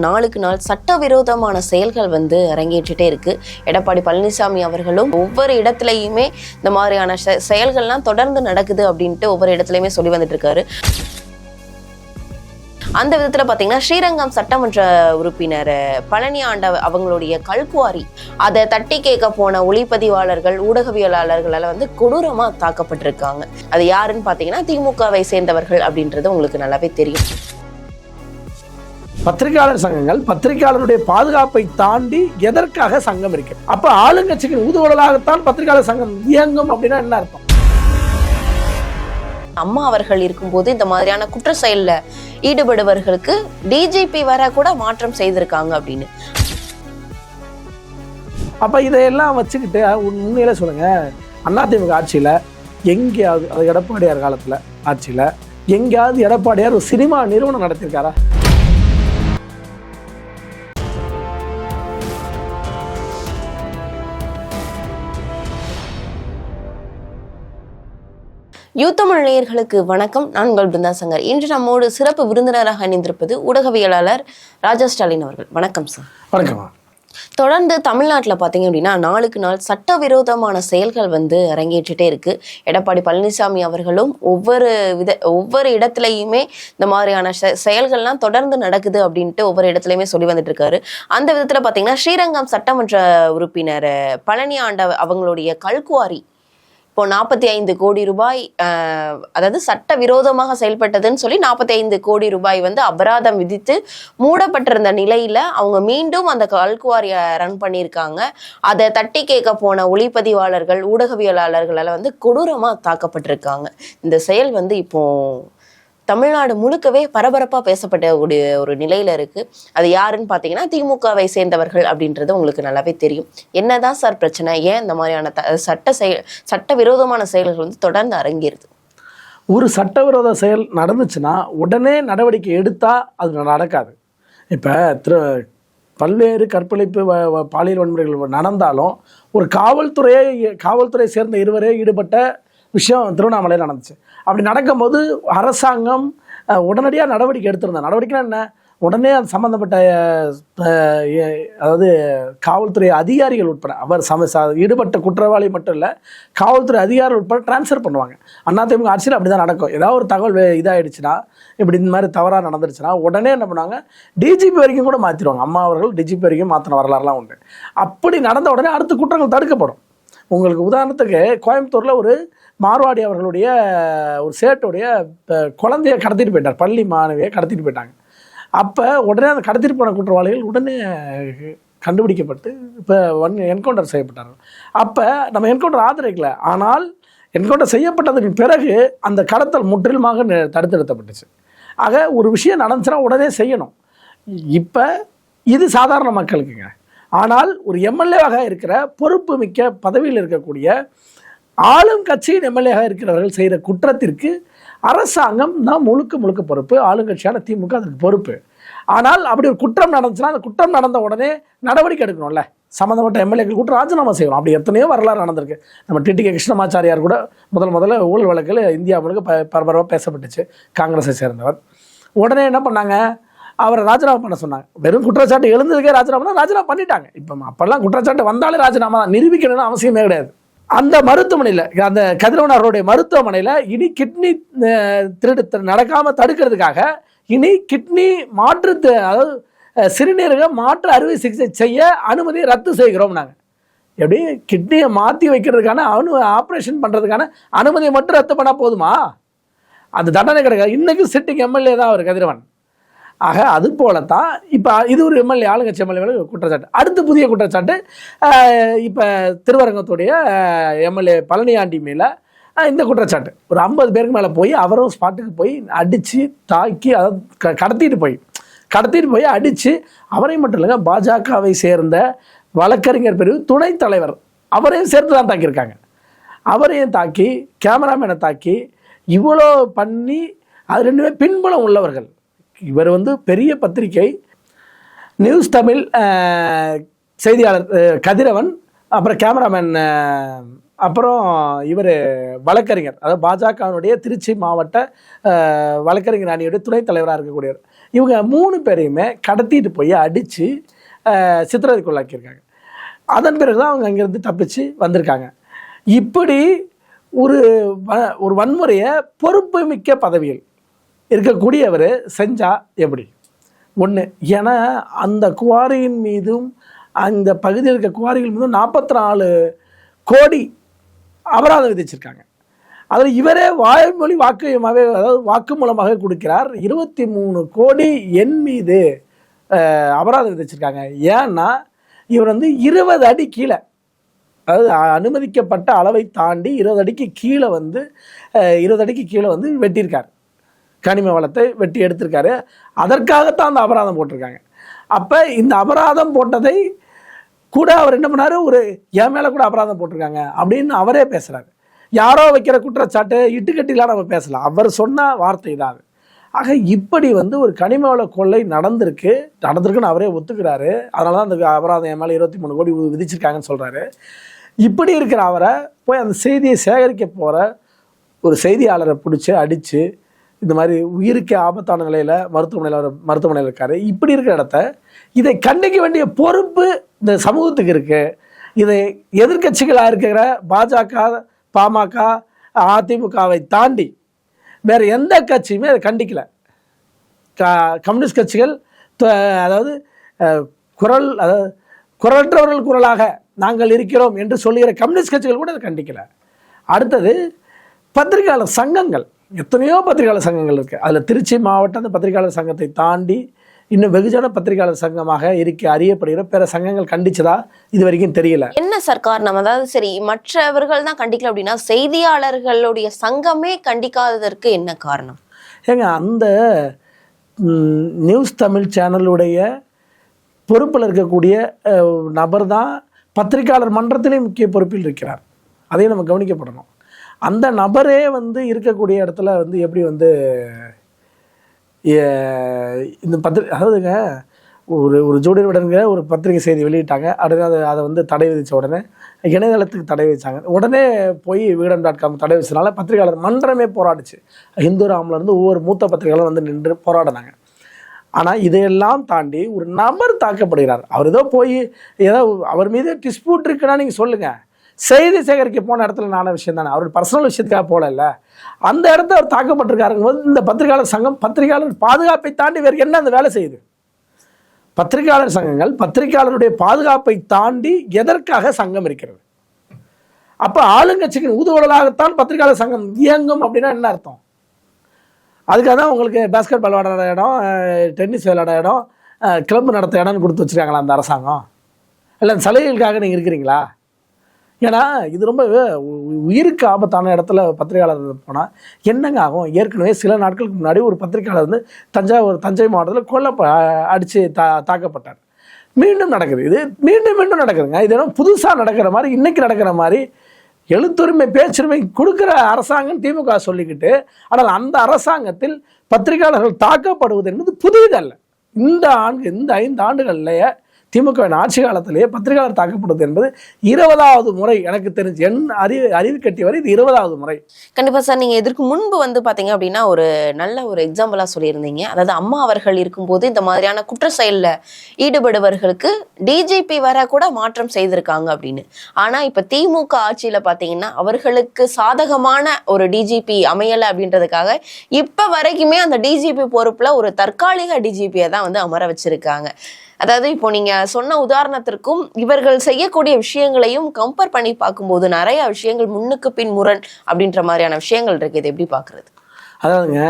நாளுக்கு நாள் சட்டவிரோதமான செயல்கள் வந்து அரங்கேற்றிட்டே இருக்கு. எடப்பாடி பழனிசாமி அவர்களும் ஒவ்வொரு இடத்துலையுமே இந்த மாதிரியான செ- செயல்கள்லாம் தொடர்ந்து நடக்குது அப்படின்ட்டு ஒவ்வொரு இடத்துலையுமே சொல்லி வந்துட்டு இருக்காரு அந்த விதத்துல பாத்தீங்கன்னா ஸ்ரீரங்கம் சட்டமன்ற உறுப்பினர் பழனி ஆண்ட அவங்களுடைய கல்குவாரி அதை தட்டி கேட்க போன ஒளிப்பதிவாளர்கள் ஊடகவியலாளர்களால வந்து கொடூரமா தாக்கப்பட்டிருக்காங்க. அது யாருன்னு பாத்தீங்கன்னா திமுகவை சேர்ந்தவர்கள் அப்படின்றது உங்களுக்கு நல்லாவே தெரியும். பத்திரிகையாளர் சங்கங்கள் பத்திரிகையாளருடைய பாதுகாப்பை தாண்டி எதற்காக சங்கம் இருக்கு? அப்ப ஆளுங்கட்சிக்கு ஊதுவலாகத்தான் பத்திரிகையாளர் சங்கம் இயங்கும் அப்படின்னா என்ன அர்த்தம்? அம்மா அவர்கள் இருக்கும்போது இந்த மாதிரியான குற்ற செயல்ல ஈடுபடுபவர்களுக்கு டிஜிபி வர கூட மாற்றம் செய்திருக்காங்க அப்படின்னு. அப்ப இதையெல்லாம் வச்சுக்கிட்டு உண்மையில சொல்லுங்க. அதிமுக ஆட்சியில எங்கேயாவது அது எடப்பாடியார் காலத்துல ஆட்சியில எங்கேயாவது எடப்பாடியார் ஒரு சினிமா நிறுவனம் நடத்தியிருக்காரா யூத்தமிழ் நேயர்களுக்கு வணக்கம். நான் உங்கள் பிருந்தா சங்கர். இன்று நம்மோடு சிறப்பு விருந்தினராக இணைந்திருப்பது ஊடகவியலாளர் ராஜா ஸ்டாலின் அவர்கள். வணக்கம் சார். வணக்கம்மா. தொடர்ந்து தமிழ்நாட்டில் பார்த்தீங்க அப்படின்னா நாளுக்கு நாள் சட்டவிரோதமான செயல்கள் வந்து அரங்கேற்றிட்டே இருக்கு. எடப்பாடி பழனிசாமி அவர்களும் ஒவ்வொரு வித ஒவ்வொரு இடத்துலையுமே இந்த மாதிரியான செயல்கள்லாம் தொடர்ந்து நடக்குது அப்படின்ட்டு ஒவ்வொரு இடத்துலையுமே சொல்லி வந்துட்டு இருக்காரு அந்த விதத்தில் பார்த்தீங்கன்னா ஸ்ரீரங்கம் சட்டமன்ற உறுப்பினர் பழனி ஆண்ட அவங்களுடைய கல்குவாரி இப்போ நாற்பத்தி ஐந்து கோடி ரூபாய் அதாவது சட்ட விரோதமாக செயல்பட்டதுன்னு சொல்லி நாற்பத்தி ஐந்து கோடி ரூபாய் வந்து அபராதம் விதித்து மூடப்பட்டிருந்த நிலையில அவங்க மீண்டும் அந்த கல்குவாரியை ரன் பண்ணியிருக்காங்க. அதை தட்டி கேட்க போன ஒளிப்பதிவாளர்கள் ஊடகவியலாளர்களால வந்து கொடூரமாக தாக்கப்பட்டிருக்காங்க. இந்த செயல் வந்து இப்போ தமிழ்நாடு முழுக்கவே பரபரப்பாக பேசப்படக்கூடிய ஒரு நிலையில் இருக்குது அது யாருன்னு பார்த்தீங்கன்னா திமுகவை சேர்ந்தவர்கள் அப்படின்றது உங்களுக்கு நல்லாவே தெரியும். என்னதான் சார் பிரச்சனை? ஏன் இந்த மாதிரியான த- சட்ட செயல் சட்ட விரோதமான செயல்கள் வந்து தொடர்ந்து அரங்கேறுது? ஒரு சட்டவிரோத செயல் நடந்துச்சுன்னா உடனே நடவடிக்கை எடுத்தால் அது நடக்காது. இப்போ திரு பல்வேறு கற்பழிப்பு வ- பாலியல் வன்முறைகள் நடந்தாலும் ஒரு காவல்துறையை காவல்துறை சேர்ந்த இருவரே ஈடுபட்ட விஷயம் திருவண்ணாமலையில் நடந்துச்சு. அப்படி நடக்கும்போது அரசாங்கம் உடனடியாக நடவடிக்கை எடுத்திருந்தேன் நடவடிக்கைனா என்ன? உடனே அது சம்மந்தப்பட்ட அதாவது காவல்துறை அதிகாரிகள் உட்பட அவர் சம ஈடுபட்ட குற்றவாளி மட்டும் இல்லை காவல்துறை அதிகாரிகள் உட்பட ட்ரான்ஸ்ஃபர் பண்ணுவாங்க. அதிமுக ஆட்சியில் அப்படி தான் நடக்கும். ஏதாவது ஒரு தகவல் வே- இதாயிடுச்சுன்னா இப்படி இந்த மாதிரி தவறாக நடந்துருச்சுன்னா உடனே என்ன பண்ணுவாங்க? டிஜிபி வரைக்கும் கூட மாற்றிடுவாங்க அம்மா அவர்கள் டிஜிபி வரைக்கும் மாற்றின வரலாறுலாம் உண்டு. அப்படி நடந்த உடனே அடுத்த குற்றங்கள் தடுக்கப்படும். உங்களுக்கு உதாரணத்துக்கு கோயம்புத்தூரில் ஒரு மார்வாடி அவர்களுடைய ஒரு சேட்டுடைய குழந்தைய கடத்திட்டு போயிட்டார். பள்ளி மாணவியை கடத்திட்டு போயிட்டாங்க. அப்போ உடனே அந்த கடத்திட்டு போன குற்றவாளிகள் உடனே கண்டுபிடிக்கப்பட்டு இப்போ ஒன் என்கவுண்டர் செய்யப்பட்டார்கள். அப்போ நம்ம என்கவுண்டர் ஆதரிக்கல. ஆனால் என்கவுண்டர் செய்யப்பட்டதுக்கு பிறகு அந்த கடத்தல் முற்றிலுமாக தடுத்து நிறுத்தப்பட்டுச்சு ஆக ஒரு விஷயம் நடந்துச்சுன்னா உடனே செய்யணும். இப்போ இது சாதாரண மக்களுக்குங்க. ஆனால் ஒரு எம்எல்ஏவாக இருக்கிற பொறுப்பு மிக்க பதவியில் இருக்கக்கூடிய ஆளும் கட்சியின் எம்எல்ஏவாக இருக்கிறவர்கள் செய்கிற குற்றத்திற்கு அரசாங்கம் தான் முழுக்க முழுக்க பொறுப்பு. ஆளுங்கட்சியான திமுக அதுக்கு பொறுப்பு. ஆனால் அப்படி ஒரு குற்றம் நடந்துச்சுன்னா அந்த குற்றம் நடந்த உடனே நடவடிக்கை எடுக்கணும்ல. சம்மந்தப்பட்ட எம்எல்ஏக்கள் கூட ராஜினாமா செய்யணும். அப்படி எத்தனையோ வரலாறு நடந்திருக்கு. நம்ம டிடிகே கிருஷ்ணமாச்சாரியார் கூட முதல் முதல்ல ஊழல் வழக்கில் இந்தியா முழுக்க ப பரபரப்பாக பேசப்பட்டுச்சு. காங்கிரஸை சேர்ந்தவர். உடனே என்ன பண்ணாங்க? அவரை ராஜினாமா பண்ண சொன்னாங்க. வெறும் குற்றச்சாட்டு எழுந்ததுக்கே ராஜினாமா ராஜினாமா பண்ணிட்டாங்க. இப்போ அப்போல்லாம் குற்றச்சாட்டு வந்தாலே ராஜினாமா தான். நிரூபிக்கணும்னு அவசியமே கிடையாது. அந்த மருத்துவமனையில் அந்த கதிரவன் அவருடைய மருத்துவமனையில் இனி கிட்னி திருடு நடக்காமல் தடுக்கிறதுக்காக இனி கிட்னி மாற்று த- அதாவது சிறுநீரக மாற்று அறுவை சிகிச்சை செய்ய அனுமதியை ரத்து செய்கிறோம் நாங்கள் எப்படி? கிட்னியை மாற்றி வைக்கிறதுக்கான அனு ஆப்ரேஷன் பண்ணுறதுக்கான அனுமதியை மட்டும் ரத்து பண்ணால் போதுமா? அந்த தண்டனை கிடைக்காது. இன்றைக்கும் சிட்டிங் எம்எல்ஏ தான் அவர் கதிரவன். ஆக அது போலத்தான். இப்போ இது ஒரு எம்எல்ஏ ஆளுங்கட்சி எம்எல்ஏ குற்றச்சாட்டு. அடுத்து புதிய குற்றச்சாட்டு இப்போ திருவரங்கத்துடைய எம்எல்ஏ பழனியாண்டி மேலே இந்த குற்றச்சாட்டு. ஒரு ஐம்பது பேருக்கு மேலே போய் அவரும் ஸ்பாட்டுக்கு போய் அடித்து தாக்கி அதை க- கடத்திட்டு போய் கடத்திட்டு போய் அடித்து அவரை மட்டும் இல்லைங்க பாஜகவை சேர்ந்த வழக்கறிஞர் பிரிவு துணைத் தலைவர் அவரையும் சேர்த்து தான் தாக்கியிருக்காங்க. அவரையும் தாக்கி கேமராமேனை தாக்கி இவ்வளோ பண்ணி அது ரெண்டுமே பின்புலம் உள்ளவர்கள். இவர் வந்து பெரிய பத்திரிகை நியூஸ் தமிழ் செய்தியாளர் கதிரவன் அப்புறம் கேமராமேன் அப்புறம் இவர் வழக்கறிஞர். அதாவது பாஜகவினுடைய திருச்சி மாவட்ட வழக்கறிஞர் அணியுடைய துணைத் தலைவராக இருக்கக்கூடியவர். இவங்க மூணு பேரையுமே கடத்திட்டு போய் அடித்து சித்திரவதைக்குள்ளாக்கியிருக்காங்க. அதன் பிறகு தான் அவங்க அங்கேருந்து தப்பிச்சு வந்திருக்காங்க. இப்படி ஒரு வ- ஒரு வன்முறையை பொறுப்பு மிக்க பதவியில் இருக்கக்கூடியவர் செஞ்சா எப்படி? ஒன்று ஏன்னா அந்த குவாரியின் மீதும் அந்த பகுதியில் இருக்க குவாரிகள் மீதும் நாற்பத்தி நாலு கோடி அபராதம் விதிச்சிருக்காங்க. அதில் இவரே வாய்மொழி வாக்கியமாகவே அதாவது வாக்கு மூலமாக கொடுக்கிறார். இருபத்தி மூணு கோடி என் மீது அபராதம் விதிச்சிருக்காங்க. ஏன்னா இவர் வந்து இருபது அடி கீழே அதாவது அனுமதிக்கப்பட்ட அளவை தாண்டி இருபது அடிக்கு கீழே வந்து இருபது அடிக்கு கீழே வந்து வெட்டியிருக்கார். கனிம வளத்தை வெட்டி எடுத்திருக்காரு. அதற்காகத்தான் அந்த அபராதம் போட்டிருக்காங்க. அப்போ இந்த அபராதம் போட்டதை கூட அவர் என்ன பண்ணார்? ஒரு என் மேலே கூட அபராதம் போட்டிருக்காங்க அப்படின்னு அவரே பேசுகிறாரு யாரோ வைக்கிற குற்றச்சாட்டு இட்டுக்கட்டிலாம் நம்ம பேசலாம் அவர் சொன்ன வார்த்தை தான் அது. ஆக இப்படி வந்து ஒரு கனிம வள கொள்ளை நடந்திருக்கு. நடந்திருக்குன்னு அவரே ஒத்துக்கிறாரு. அதனால தான் அந்த அபராதம் என் மேலே இருபத்தி மூணு கோடி விதிச்சிருக்காங்கன்னு சொல்கிறாரு இப்படி இருக்கிற அவரை போய் அந்த செய்தியை சேகரிக்க போகிற ஒரு செய்தியாளரை பிடிச்சி அடித்து இந்த மாதிரி உயிருக்கு ஆபத்தான நிலையில் மருத்துவமனையில் மருத்துவமனையில் இருக்காரு. இப்படி இருக்கிற இடத்த இதை கண்டிக்க வேண்டிய பொறுப்பு இந்த சமூகத்துக்கு இருக்கு. இதை எதிர்க்கட்சிகளாக இருக்கிற பாஜக பாமக அதிமுகவை தாண்டி வேற எந்த கட்சியுமே அதை கண்டிக்கல. க- கம்யூனிஸ்ட் கட்சிகள் அதாவது குரல் அதாவது குரலற்றவர்கள் குரலாக நாங்கள் இருக்கிறோம் என்று சொல்லுகிற கம்யூனிஸ்ட் கட்சிகள் கூட அதை கண்டிக்கல. அடுத்தது பத்திரிகையாளர் சங்கங்கள். எத்தனையோ பத்திரிகையாளர் சங்கங்கள் இருக்கு. அதில் திருச்சி மாவட்ட அந்த பத்திரிகையாளர் சங்கத்தை தாண்டி இன்னும் வெகுஜன பத்திரிகையாளர் சங்கமாக இருக்க அறியப்படுகிற பிற சங்கங்கள் கண்டிச்சதா இது வரைக்கும் தெரியல. என்ன சார் காரணம்? அதாவது சரி மற்றவர்கள் தான் கண்டிக்கல அப்படின்னா செய்தியாளர்களுடைய சங்கமே கண்டிக்காததற்கு என்ன காரணம்? ஏங்க அந்த நியூஸ் தமிழ் சேனலுடைய பொறுப்பில் இருக்கக்கூடிய நபர் தான் பத்திரிகையாளர் மன்றத்திலே முக்கிய பொறுப்பில் இருக்கிறார். அதையும் நம்ம கவனிக்கப்படணும். அந்த நபரே வந்து இருக்கக்கூடிய இடத்துல வந்து எப்படி வந்து இந்த பத்திரி அதாவதுங்க ஒரு ஒரு ஜோடி விடனுங்க ஒரு பத்திரிகை செய்தி வெளியிட்டாங்க. உடனே அதை அதை வந்து தடை விதித்த உடனே இணையதளத்துக்கு தடை விதித்தாங்க உடனே போய் வீடம் டாட் காம் தடை விதிச்சனால பத்திரிகையாளர் மன்றமே போராடிச்சு. ஹிந்து ராம்லேருந்து ஒவ்வொரு மூத்த பத்திரிகையாளரும் வந்து நின்று போராடினாங்க. ஆனால் இதையெல்லாம் தாண்டி ஒரு நபர் தாக்கப்படுகிறார். அவர் ஏதோ போய் ஏதோ அவர் மீது டிஸ்பியூட் இருக்குன்னா நீங்கள் சொல்லுங்கள் செய்தி சேகரிக்க போன இடத்துல நான விஷயம் தானே? அவர் பர்சனல் விஷயத்துக்காக போகல அந்த இடத்த அவர் தாக்கப்பட்டிருக்காருங்க போது இந்த பத்திரிகையாளர் சங்கம் பத்திரிகையாளர் பாதுகாப்பை தாண்டி வேறு என்ன அந்த வேலை செய்யுது? பத்திரிகையாளர் சங்கங்கள் பத்திரிகையாளருடைய பாதுகாப்பை தாண்டி எதற்காக சங்கம் இருக்கிறது? அப்போ ஆளுங்கட்சிக்கு ஊதுகுழலாகத்தான் பத்திரிகையாளர் சங்கம் இயங்கும் அப்படின்னா என்ன அர்த்தம்? அதுக்காக தான் உங்களுக்கு பேஸ்கெட் பால் விளையாடுற இடம் டென்னிஸ் விளையாட இடம் கிளம்பு நடத்த இடம்னு கொடுத்து வச்சுருக்காங்களா அந்த அரசாங்கம்? இல்லை அந்த சலுகைகளுக்காக நீங்கள் இருக்கிறீங்களா? ஏன்னா இது ரொம்ப உயிருக்கு ஆபத்தான இடத்துல பத்திரிகையாளர் போனால் என்னங்க ஆகும்? ஏற்கனவே சில நாட்களுக்கு முன்னாடி ஒரு பத்திரிகையாளர் வந்து தஞ்சாவூர் தஞ்சை மாவட்டத்தில் கொல்ல அடித்து தா தாக்கப்பட்டார். மீண்டும் நடக்குது. இது மீண்டும் மீண்டும் நடக்குதுங்க. இது என்ன புதுசாக நடக்கிற மாதிரி இன்னைக்கு நடக்கிற மாதிரி எழுத்துரிமை பேச்சுரிமை கொடுக்குற அரசாங்கம் திமுக சொல்லிக்கிட்டு ஆனால் அந்த அரசாங்கத்தில் பத்திரிகையாளர்கள் தாக்கப்படுவது என்பது புதியதல்ல. இந்த ஆண்டு இந்த ஐந்து ஆண்டுகள்லேயே திமுகவின் ஆட்சி காலத்திலேயே பத்திரிகையாளர் தாக்கப்படுவது என்பது இருபதாவது முறை எனக்கு தெரிஞ்சு. என் அறிவு அறிவு கட்டி வரை இது இருபதாவது முறை. கண்டிப்பா சார் நீங்க இதற்கு முன்பு வந்து பாத்தீங்க அப்படின்னா ஒரு நல்ல ஒரு எக்ஸாம்பிளா சொல்லியிருந்தீங்க. அதாவது அம்மா அவர்கள் இருக்கும்போது இந்த மாதிரியான குற்ற செயல்ல ஈடுபடுபவர்களுக்கு டிஜிபி வர கூட மாற்றம் செய்திருக்காங்க அப்படின்னு. ஆனா இப்ப திமுக ஆட்சியில பாத்தீங்கன்னா அவர்களுக்கு சாதகமான ஒரு டிஜிபி அமையல அப்படின்றதுக்காக இப்ப வரைக்குமே அந்த டிஜிபி பொறுப்புல ஒரு தற்காலிக டிஜிபியை தான் வந்து அமர வச்சிருக்காங்க. அதாவது இப்போ நீங்க சொன்ன உதாரணத்திற்கும் இவர்கள் செய்யக்கூடிய விஷயங்களையும் கம்பேர் பண்ணி பார்க்கும்போது நிறைய விஷயங்கள் முன்னுக்கு பின் முரண் அப்படின்ற மாதிரியான விஷயங்கள் இருக்கு. இது எப்படி பாக்குறது அதாவதுங்க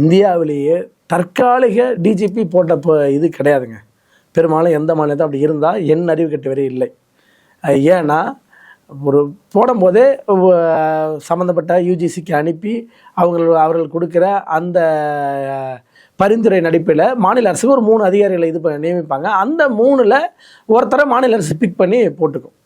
இந்தியாவிலேயே தற்காலிக டிஜிபி போட்ட இது கிடையாதுங்க. பெரும்பாலும் எந்த மாநிலத்தை அப்படி இருந்தால் என் அறிவு கட்டு வரை இல்லை ஏன்னா ஒரு போடும்போதே சம்மந்தப்பட்ட யூஜிசிக்கு அனுப்பி அவங்கள் அவர்கள் கொடுக்குற அந்த பரிந்துரை நடிப்பில் மாநில அரசுக்கு ஒரு மூணு அதிகாரிகளை இது பண்ண நியமிப்பாங்க. அந்த மூணில் ஒருத்தரை மாநில அரசு பிக் பண்ணி போட்டுக்கும்.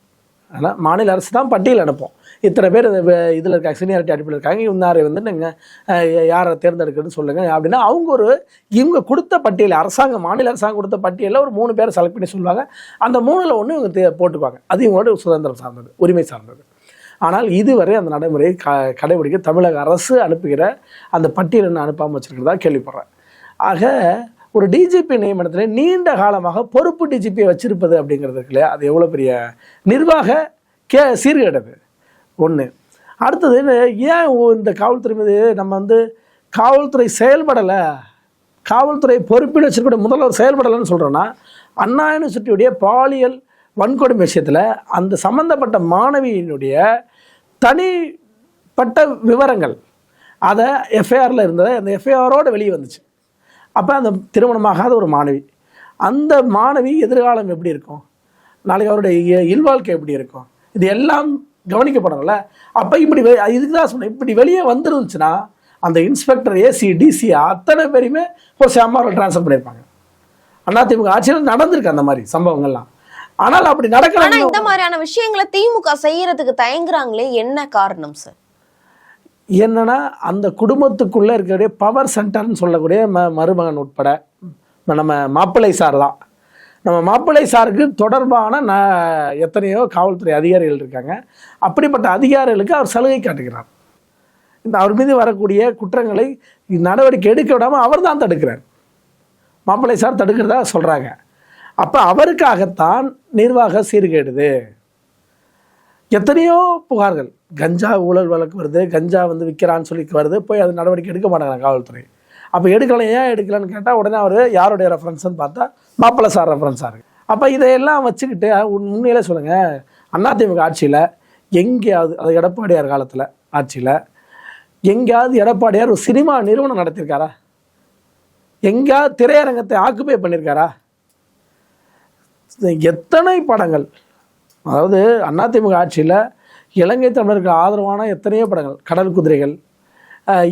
ஆனால் மாநில அரசு தான் பட்டியல் அனுப்போம். இத்தனை பேர் இதில் இருக்காங்க சீனியாரிட்டி அடிப்படையில் இருக்காங்க. இவனாரை வந்து நீங்கள் யாரை தேர்ந்தெடுக்கிறதுன்னு சொல்லுங்கள் அப்படின்னா அவங்க ஒரு இவங்க கொடுத்த பட்டியல் அரசாங்கம் மாநில அரசாங்கம் கொடுத்த பட்டியலில் ஒரு மூணு பேரை செலக்ட் பண்ணி சொல்லுவாங்க. அந்த மூணில் ஒன்று இவங்க தே- போட்டுக்குவாங்க. அது இவங்களோட சுதந்திரம் சார்ந்தது உரிமை சார்ந்தது. ஆனால் இதுவரை அந்த நடைமுறையை க கடைபிடிக்க தமிழக அரசு அனுப்புகிற அந்த பட்டியல் என்ன அனுப்பாமல் வச்சுருக்கிறதா கேள்விப்படுறேன். ஆக ஒரு டிஜிபி நியமனத்தில் நீண்ட காலமாக பொறுப்பு டிஜிபியை வச்சிருப்பது அப்படிங்கிறது இல்லையா அது எவ்வளோ பெரிய நிர்வாக கே சீர்கேடது. ஒன்று அடுத்தது ஏன் இந்த காவல்துறை மீது நம்ம வந்து காவல்துறை செயல்படலை? காவல்துறை பொறுப்பில் வச்சிருக்கிற முதல்வர் செயல்படலைன்னு சொல்கிறோன்னா அண்ணா யூனிவர்சிட்டியுடைய பாலியல் வன்கொடுமை விஷயத்தில் அந்த சம்மந்தப்பட்ட மாணவியினுடைய தனிப்பட்ட விவரங்கள் அதை எஃப்ஐஆரில் இருந்ததை அந்த எஃப்ஐஆரோடு வெளியே வந்துச்சு. அப்போ அந்த திருமணமாகாத ஒரு மாணவி. அந்த மாணவி எதிர்காலம் எப்படி இருக்கும்? நாளைக்கு அவருடைய இல்வாழ்க்கை எப்படி இருக்கும்? இது எல்லாம் கவனிக்கப்படணும்ல அப்போ இப்படி வெ- இதுக்கு தான் சொன்னேன். இப்படி வெளியே வந்துருந்துச்சுன்னா அந்த இன்ஸ்பெக்டர் ஏசி டிசி அத்தனை பேரையுமே ஒரு சேமாரில் ட்ரான்ஸ்ஃபர் பண்ணியிருப்பாங்க. அதிமுக ஆட்சியில் நடந்திருக்கு அந்த மாதிரி சம்பவங்கள்லாம். ஆனால் அப்படி ஆனா இந்த மாதிரியான விஷயங்களை திமுக செய்யறதுக்கு தயங்குறாங்களே என்ன காரணம் சார்? என்னென்னா அந்த குடும்பத்துக்குள்ளே இருக்கக்கூடிய பவர் சென்டர்னு சொல்லக்கூடிய ம மருமகன் உட்பட நம்ம மாப்பிள்ளை சார் தான். நம்ம மாப்பிள்ளை சாருக்கு தொடர்பான ந எத்தனையோ காவல்துறை அதிகாரிகள் இருக்காங்க. அப்படிப்பட்ட அதிகாரிகளுக்கு அவர் சலுகை காட்டுகிறார். இந்த அவர் மீது வரக்கூடிய குற்றங்களை நடவடிக்கை எடுக்க விடாமல் அவர் தான் தடுக்கிறார். மாப்பிள்ளை சார் தடுக்கிறதா சொல்கிறாங்க அப்போ அவருக்காகத்தான் நிர்வாக சீர்கேடுது. எத்தனையோ புகார்கள். கஞ்சா ஊழல் வழக்கு வருது கஞ்சா வந்து விற்கிறான்னு சொல்லி வருது போய் அது நடவடிக்கை எடுக்க மாட்டாங்க காவல்துறை. அப்போ எடுக்கலாம் ஏன் எடுக்கலன்னு கேட்டால் உடனே அவர் யாருடைய ரெஃபரன்ஸ்னு பார்த்தா மாப்பிள்ள சார் ரெஃபரன்ஸாக இருக்குது அப்போ இதையெல்லாம் வச்சுக்கிட்டு உண்மையிலே சொல்லுங்கள் அதிமுக ஆட்சியில் எங்கேயாவது அது எடப்பாடியார் காலத்தில் ஆட்சியில் எங்கேயாவது எடப்பாடியார் ஒரு சினிமா நிறுவனம் நடத்தியிருக்காரா எங்கேயாவது திரையரங்கத்தை ஆக்குப்பை பண்ணியிருக்காரா எத்தனை படங்கள் அதாவது அதிமுக ஆட்சியில் இலங்கை தமிழருக்கு ஆதரவான எத்தனையோ படங்கள் கடல் குதிரைகள்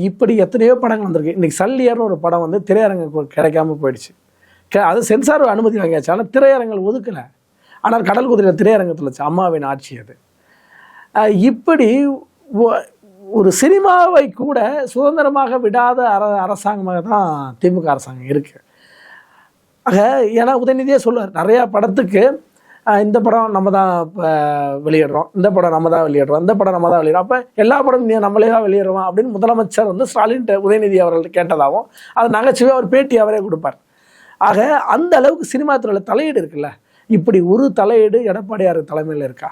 இப்படி எத்தனையோ படங்கள் வந்திருக்கு. இன்றைக்கி சல்லியர்னு ஒரு படம் வந்து திரையரங்கு கிடைக்காம போயிடுச்சு. அது சென்சார் அனுமதி வாங்கியாச்சு. ஆனால் திரையரங்கள் ஒதுக்கலை. ஆனால் கடல் குதிரையில் திரையரங்கத்தில் வச்சு அம்மாவின் ஆட்சி அது. இப்படி ஒரு சினிமாவை கூட சுதந்திரமாக விடாத அர அரசாங்கமாக தான் திமுக அரசாங்கம் இருக்குது ஆக ஏன்னா உதயநிதியே சொல்லுவார் நிறையா படத்துக்கு இந்த படம் நம்ம தான் இப்போ வெளியிடுறோம். இந்த படம் நம்ம தான் வெளியிடுறோம். இந்த படம் நம்ம தான் வெளியிடுறோம். அப்போ எல்லா படம் நம்மளே தான் வெளியிடுறோம்? அப்படின்னு முதலமைச்சர் வந்து ஸ்டாலின் உதயநிதி அவர்கள் கேட்டதாகவும் அது நகைச்சுவை அவர் பேட்டி அவரே கொடுப்பார். ஆக அந்த அளவுக்கு சினிமா துறையில் தலையீடு இருக்குல்ல? இப்படி ஒரு தலையீடு எடப்பாடியார் தலைமையில் இருக்கா?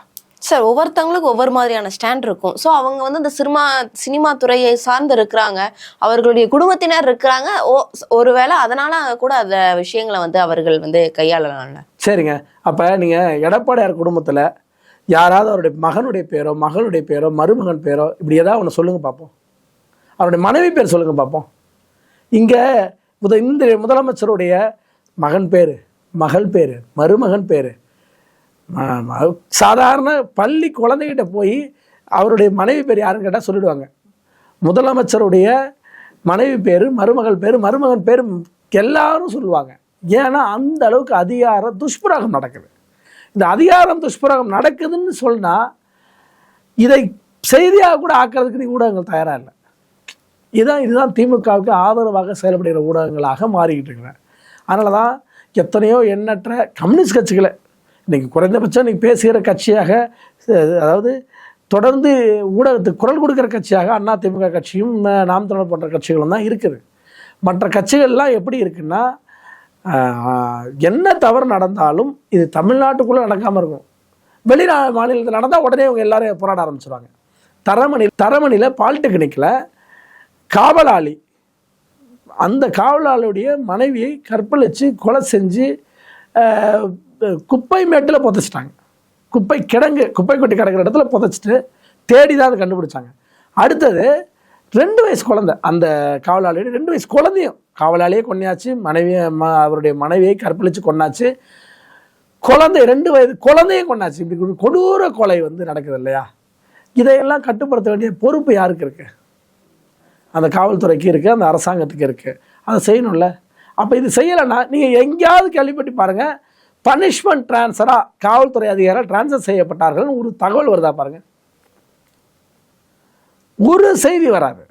சார் ஒவ்வொருத்தவங்களுக்கு ஒவ்வொரு மாதிரியான ஸ்டாண்ட் இருக்கும். ஸோ அவங்க வந்து இந்த சினிமா சினிமா துறையை சார்ந்து இருக்கிறாங்க அவர்களுடைய குடும்பத்தினர் இருக்கிறாங்க. ஓ ஒருவேளை அதனால கூட அந்த விஷயங்களை வந்து அவர்கள் வந்து கையாளலாம்ல. சரிங்க. அப்போ நீங்கள் எடப்பாடியார் குடும்பத்தில் யாராவது அவருடைய மகனுடைய பேரோ மகளுடைய பேரோ மருமகன் பேரோ இப்படி ஏதாவது ஒன்று சொல்லுங்கள் பார்ப்போம் அவருடைய மனைவி பேர் சொல்லுங்கள் பார்ப்போம் இங்கே முத இந்த முதலமைச்சருடைய மகன் பேர் மகள் பேர் மருமகன் பேர். சாதாரண பள்ளி குழந்தைகிட்ட போய் அவருடைய மனைவி பேர் யாருன்னு கேட்டால் சொல்லிடுவாங்க. முதலமைச்சருடைய மனைவி பேர் மருமகள் பேர் மருமகன் பேர் எல்லாரும் சொல்லுவாங்க. ஏன்னா அந்த அளவுக்கு அதிகார துஷ்பிரகம் நடக்குது. இந்த அதிகாரம் துஷ்பிரகம் நடக்குதுன்னு சொன்னால் இதை செய்தியாக கூட ஆக்கிறதுக்கு நீ ஊடகங்கள் தயாராக இல்லை. இதுதான் இதுதான் திமுகவுக்கு ஆதரவாக செயல்படுகிற ஊடகங்களாக மாறிக்கிட்டு இருக்கிறேன் அதனால தான் எத்தனையோ எண்ணற்ற கம்யூனிஸ்ட் கட்சிகளை இன்றைக்கி குறைந்தபட்சம் இன்றைக்கி பேசுகிற கட்சியாக அதாவது தொடர்ந்து ஊடகத்துக்கு குரல் கொடுக்குற கட்சியாக அண்ணா திமுக கட்சியும் நாம் தமிழர் போன்ற கட்சிகளும் தான் இருக்குது. மற்ற கட்சிகள்லாம் எப்படி இருக்குன்னா என்ன தவறு நடந்தாலும் இது தமிழ்நாட்டுக்குள்ளே நடக்காமல் இருக்கும். வெளிநா மாநிலத்தில் நடந்தால் உடனே இவங்க எல்லாரும் போராட ஆரம்பிச்சிடுவாங்க தரமணி தரமணியில் பாலிடெக்னிக்கில் காவலாளி அந்த காவலாளியுடைய மனைவியை கற்பழித்து கொலை செஞ்சு குப்பை மேட்டில் புதைச்சிட்டாங்க. குப்பை கிடங்கு குப்பை கொட்டி கிடக்கிற இடத்துல புதைச்சிட்டு தேடி தான் அதை கண்டுபிடிச்சாங்க. அடுத்தது ரெண்டு வயசு குழந்தை அந்த காவலாளியோட ரெண்டு வயசு குழந்தையும். காவலாளியே கொண்டாச்சு மனைவியை ம அவருடைய மனைவியை கற்பழித்து கொண்டாச்சு குழந்தை ரெண்டு வயது குழந்தையும் கொண்டாச்சு இப்படி கொடூர கொலை வந்து நடக்குது இல்லையா? இதையெல்லாம் கட்டுப்படுத்த வேண்டிய பொறுப்பு யாருக்கு இருக்குது அந்த காவல்துறைக்கு இருக்குது அந்த அரசாங்கத்துக்கு இருக்குது அதை செய்யணும்ல. அப்போ இது செய்யலைன்னா நீங்கள் எங்கேயாவது கேள்விப்பட்டு பாருங்கள் பனிஷ்மெண்ட் டிரான்ஸ்ஃபராக காவல்துறை அதிகாரிகள் டிரான்ஸ்ஃபர் செய்யப்பட்டார்கள். ஒரு தகவல் வருதா பாருங்க. ஒரு செய்தி வராது.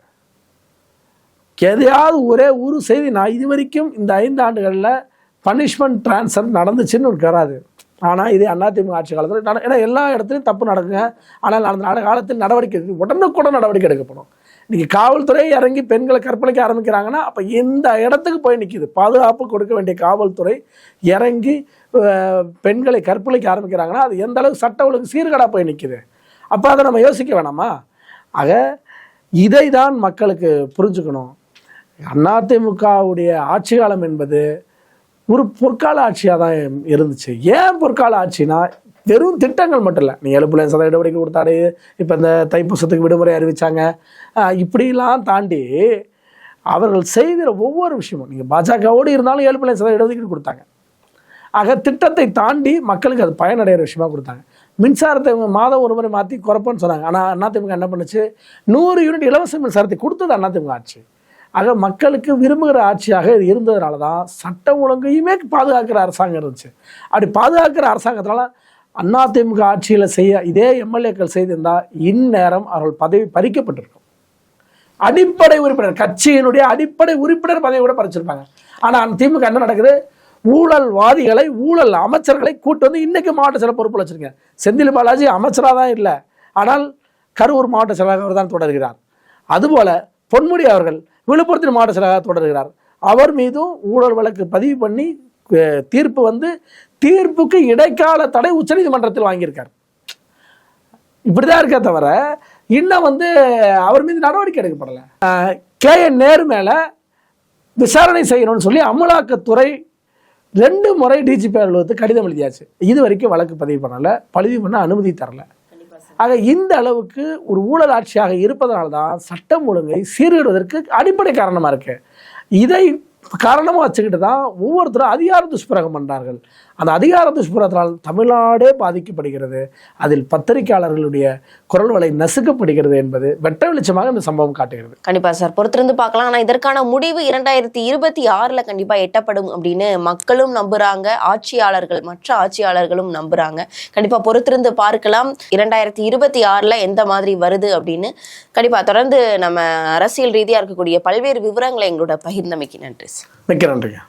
எதையாவது ஒரே ஒரு செய்தி நான் இது வரைக்கும் இந்த ஐந்து ஆண்டுகளில் பனிஷ்மெண்ட் ட்ரான்ஸ்ஃபர் நடந்துச்சுன்னு ஒரு வராது ஆனால் இது அதிமுக ஆட்சி காலத்தில் நட ஏன்னா எல்லா இடத்துலையும் தப்பு நடக்குங்க. ஆனால் அந்த நட காலத்தில் நடவடிக்கை எடுக்க- உடனுக்குடன் நடவடிக்கை எடுக்கப்படும் இன்றைக்கி காவல்துறை இறங்கி பெண்களை கற்பழிக்க ஆரம்பிக்கிறாங்கன்னா அப்போ இந்த இடத்துக்கு போய் நிற்கிது பாதுகாப்பு கொடுக்க வேண்டிய காவல்துறை இறங்கி பெண்களை கற்பழிக்க ஆரம்பிக்கிறாங்கன்னா அது எந்த அளவுக்கு சட்ட ஒழுங்கு சீர்கடா போய் நிற்குது அப்போ அதை நம்ம யோசிக்க வேணாமா? ஆக இதை தான் மக்களுக்கு புரிஞ்சுக்கணும். அதிமுகவுடைய ஆட்சி காலம் என்பது ஒரு பொற்கால ஆட்சியாக தான் இருந்துச்சு. ஏன் பொற்கால ஆட்சினா வெறும் திட்டங்கள் மட்டும் இல்லை. நீ எழுப்புல சதவீத இடஒதுக்கீடு கொடுத்தாரு இப்போ இந்த தைப்பூசத்துக்கு விடுமுறை அறிவித்தாங்க இப்படிலாம் தாண்டி அவர்கள் செய்கிற ஒவ்வொரு விஷயமும் நீங்கள் பாஜகவோடு இருந்தாலும் ஏழு பிள்ளை சதவீத இடஒதுக்கீடு கொடுத்தாங்க. ஆக திட்டத்தை தாண்டி மக்களுக்கு அது பயனடைகிற விஷயமா கொடுத்தாங்க. மின்சாரத்தை மாதம் ஒரு முறை மாற்றி குறைப்போன்னு சொன்னாங்க. ஆனால் அதிமுக என்ன பண்ணுச்சு? நூறு யூனிட் இலவச மின்சாரத்தை கொடுத்தது அதிமுக ஆட்சி. ஆக மக்களுக்கு விரும்புகிற ஆட்சியாக இது இருந்ததுனால தான் சட்டம் ஒழுங்கையுமே பாதுகாக்கிற அரசாங்கம் இருந்துச்சு. அப்படி பாதுகாக்கிற அரசாங்கத்தினால அதிமுக ஆட்சியில் செய்ய இதே எம்எல்ஏக்கள் செய்திருந்தால் இந்நேரம் அவர்கள் பதவி பறிக்கப்பட்டிருக்கும். அடிப்படை உறுப்பினர் கட்சியினுடைய அடிப்படை உறுப்பினர் பதவி கூட பறிச்சிருப்பாங்க. ஆனால் திமுக என்ன நடக்குது? ஊழல்வாதிகளை ஊழல் அமைச்சர்களை கூட்டு வந்து இன்றைக்கும் மாவட்ட செயலர் பொறுப்பில் வச்சிருக்கேன் செந்தில் பாலாஜி அமைச்சராக தான் இல்லை. ஆனால் கரூர் மாவட்ட செயலாளர் தான் தொடர்கிறார். அதுபோல் பொன்முடி அவர்கள் விழுப்புரத்தின் மாவட்ட செயலாளர் தொடர்கிறார். அவர் மீதும் ஊழல் வழக்கு பதிவு பண்ணி தீர்ப்பு வந்து தீர்ப்புக்கு இடைக்கால தடை உச்சநீதிமன்றத்தில் வாங்கியிருக்கார். இப்படி தான் இருக்கே தவிர இன்னும் வந்து அவர் மீது நடவடிக்கை எடுக்கப்படலை. கே என் நேரு மேலே விசாரணை செய்யணும்னு சொல்லி அமலாக்கத்துறை ரெண்டு முறை டிஜிபி அலுவலகத்துக்கு கடிதம் எழுதியாச்சு. இது வரைக்கும் வழக்கு பதிவு பண்ணல. பதிவு பண்ண அனுமதி தரல. ஆக இந்த அளவுக்கு ஒரு ஊழல் ஆட்சியாக இருப்பதனால தான் சட்டம் ஒழுங்கை சீர்கிடுவதற்கு அடிப்படை காரணமா இருக்கு. இதை காரணமாக வச்சுக்கிட்டு தான் ஒவ்வொருத்தரும் அதிகார துஷ்பிரகம் பண்ணுறார்கள் அந்த அதிகார துஷ்பிரகத்தினால் தமிழ்நாடே பாதிக்கப்படுகிறது. அதில் பத்திரிகையாளர்களுடைய குரல் வலை நசுக்கப்படுகிறது என்பது வெட்ட வெளிச்சமாக இந்த சம்பவம் காட்டுகிறது. கண்டிப்பா சார். பொறுத்திருந்து பார்க்கலாம். ஆனா இதற்கான முடிவு இரண்டாயிரத்தி இருபத்தி ஆறுல கண்டிப்பா எட்டப்படும் அப்படின்னு மக்களும் நம்புறாங்க. ஆட்சியாளர்கள் மற்ற ஆட்சியாளர்களும் நம்புறாங்க. கண்டிப்பா பொறுத்திருந்து பார்க்கலாம். இரண்டாயிரத்தி இருபத்தி ஆறுல எந்த மாதிரி வருது அப்படின்னு கண்டிப்பா தொடர்ந்து நம்ம அரசியல் ரீதியா இருக்கக்கூடிய பல்வேறு விவரங்களை எங்களோட பகிர்ந்தமைக்கு நன்றி சார். மிக்க நன்றிங்க.